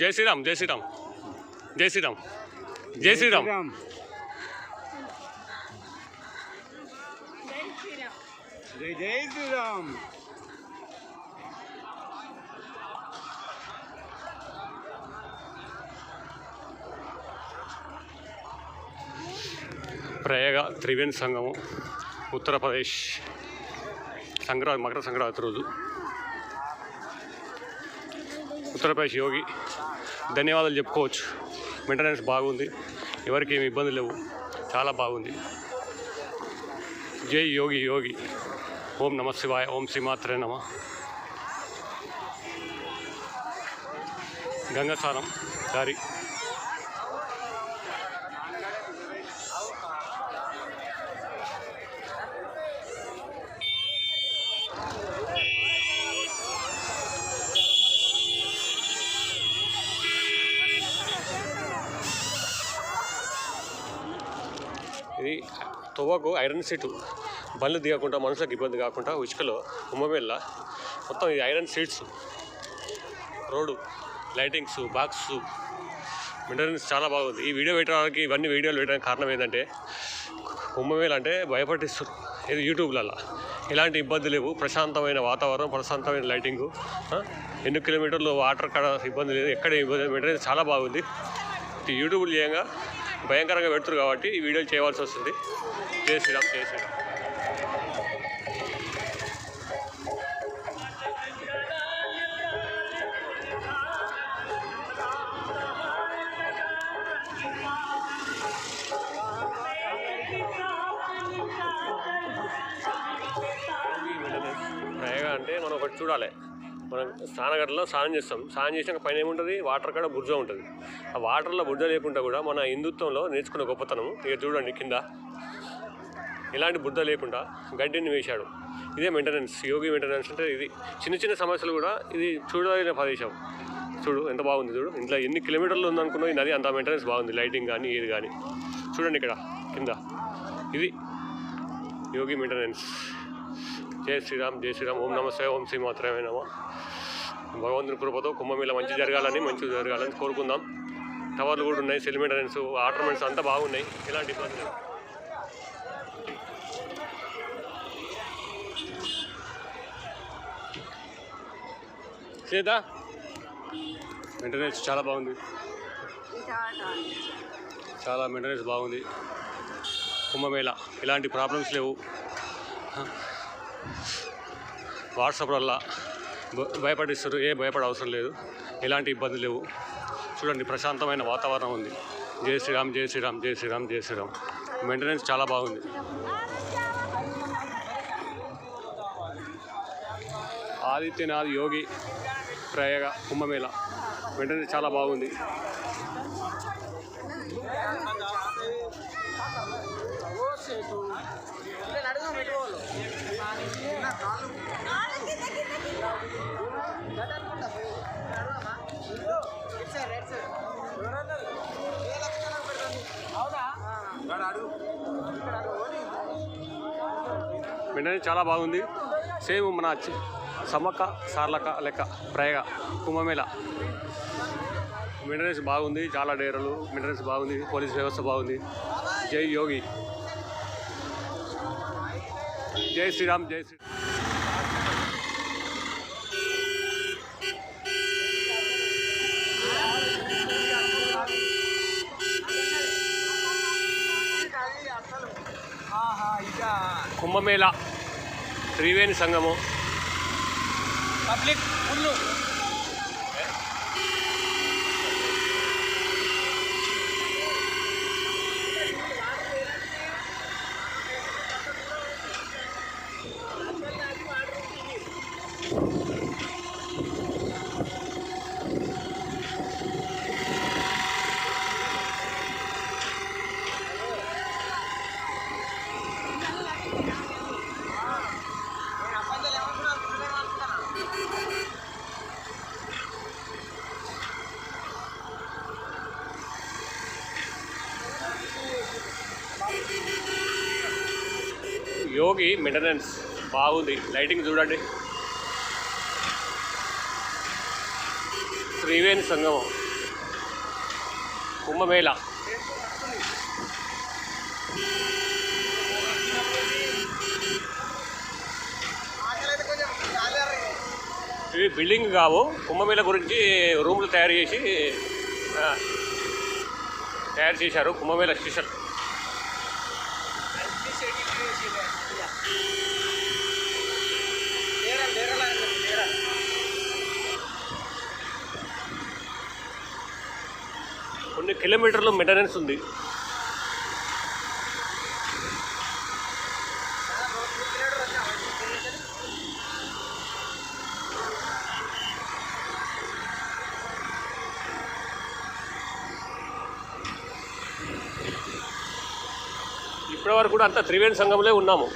జై శ్రీరామ్ జై శ్రీరామ్ జై శ్రీరామ్ జై శ్రీరామ్. జై జై శ్రీరామ్. ప్రయాగ త్రివేణి సంగమం ఉత్తరప్రదేశ్. సంక్రాంతి మకర సంక్రాంతి రోజు. ఉత్తరప్రదేశ్ యోగి ధన్యవాదాలు చెప్పుకోవచ్చు. మెయింటెనెన్స్ బాగుంది. ఎవరికి ఏమి ఇబ్బంది లేవు. చాలా బాగుంది. జై యోగి యోగి. ఓం నమ శివాయ ఓం శ్రీమాత్రే నమ. గంగసారం దారి. తువ్వకు ఐరన్ సీటు బండ్లు దిగకుండా మనుషులకు ఇబ్బంది కాకుండా ఉచికలో ఉమ్మమెల్ల మొత్తం ఇది iron seats road lightings box maintenance చాలా బాగుంది. ఈ వీడియో పెట్టడానికి ఇవన్నీ వీడియోలు పెట్టడానికి కారణం ఏంటంటే కుంభమేళ అంటే భయపడిస్తారు ఇది యూట్యూబ్లలో ఎలాంటి ఇబ్బంది లేవు. ప్రశాంతమైన వాతావరణం ప్రశాంతమైన లైటింగు ఎన్ని కిలోమీటర్లు వాటర్ కడ ఇబ్బంది లేదు. ఎక్కడ ఇబ్బంది చాలా బాగుంది. ఈ యూట్యూబ్లు చేయంగా భయంకరంగా పెడుతురు కాబట్టి ఈ వీడియోలు చేయవలసి వస్తుంది. జై శ్రీరామ్ జై శ్రీరామ్. అంటే మనం ఒకటి చూడాలి. మనం స్నానగడ్డలో స్నానం చేస్తాం. స్నానం చేసినాక పైన ఏముంటుంది? వాటర్ కాడ బుర్జ ఉంటుంది. ఆ వాటర్లో బుర్జ లేకుండా కూడా మన హిందుత్వంలో నేర్చుకున్న గొప్పతనం ఇక చూడండి కింద. ఇలాంటి బుద్ధ లేకుండా గడ్డిని వేశాడు. ఇదే మెయింటెనెన్స్ యోగి మెయింటెనెన్స్ అంటే ఇది. చిన్న చిన్న సమస్యలు కూడా ఇది చూడదగిన ప్రదేశం. చూడు ఎంత బాగుంది చూడు. ఇంట్లో ఎన్ని కిలోమీటర్లు ఉందనుకున్నా ఈ నది అంత మెయింటెనెన్స్ బాగుంది. లైటింగ్ కానీ ఏది కానీ. చూడండి ఇక్కడ కింద. ఇది యోగి మెయింటెనెన్స్ జై శ్రీరామ్ జై శ్రీరామ్. ఓం నమస్తే ఓం శ్రీ మాత్రమే నమ. భగవంతుని కృపతో కుంభమేళ మంచి జరగాలని మంచి జరగాలని కోరుకుందాం. టవర్లు కూడా ఉన్నాయి సెల్ మెయింటెనెన్స్ ఆర్నమెంట్స్ అంతా బాగున్నాయి. ఎలాంటి ఇబ్బంది లేదు. సీత మెయింటెనెన్స్ చాలా బాగుంది. చాలా. మెయింటెనెన్స్ బాగుంది. కుంభమేళ. ఇలాంటి ప్రాబ్లమ్స్ లేవు. వాట్సాప్ వల్ల భయపడిస్తారు. ఏ భయపడే అవసరం లేదు. ఎలాంటి ఇబ్బంది లేవు. చూడండి ప్రశాంతమైన వాతావరణం ఉంది. జై శ్రీరామ్ జై శ్రీరామ్ జై శ్రీరామ్ జై శ్రీరామ్. మెయింటెనెన్స్ చాలా బాగుంది. ఆదిత్యనాథ్ యోగి ప్రయగ కుంభమేళ. మెయింటెనెన్స్ చాలా బాగుంది. మెయింటెనెన్స్ చాలా బాగుంది. సేమ్ మన సమ్మక్క సార్లక లెక్క ప్రయగ కుంభమేళ. మెయింటెనెన్స్ బాగుంది చాలా డేరలు. మెయింటెనెన్స్ బాగుంది పోలీస్ వ్యవస్థ బాగుంది. జై యోగి. జై శ్రీరామ్ జై శ్రీ కుంభమేళ త్రివేణి సంగమం పబ్లిక్ ఫుల్ యోగి మెయింటెనెన్స్ బాగుంది. లైటింగ్ చూడండి. త్రివేణి సంగమం. కుంభమేళ. ఇవి బిల్డింగ్ కావు. కుంభమేళ గురించి రూమ్లు తయారు చేసి తయారు చేశారు. కుంభమేళ స్పెషల్ కొన్ని కిలోమీటర్లు మెయింటెనెన్స్ ఉంది. ఇప్పటి వరకు కూడా అంతా త్రివేణి సంఘంలో ఉన్నాము.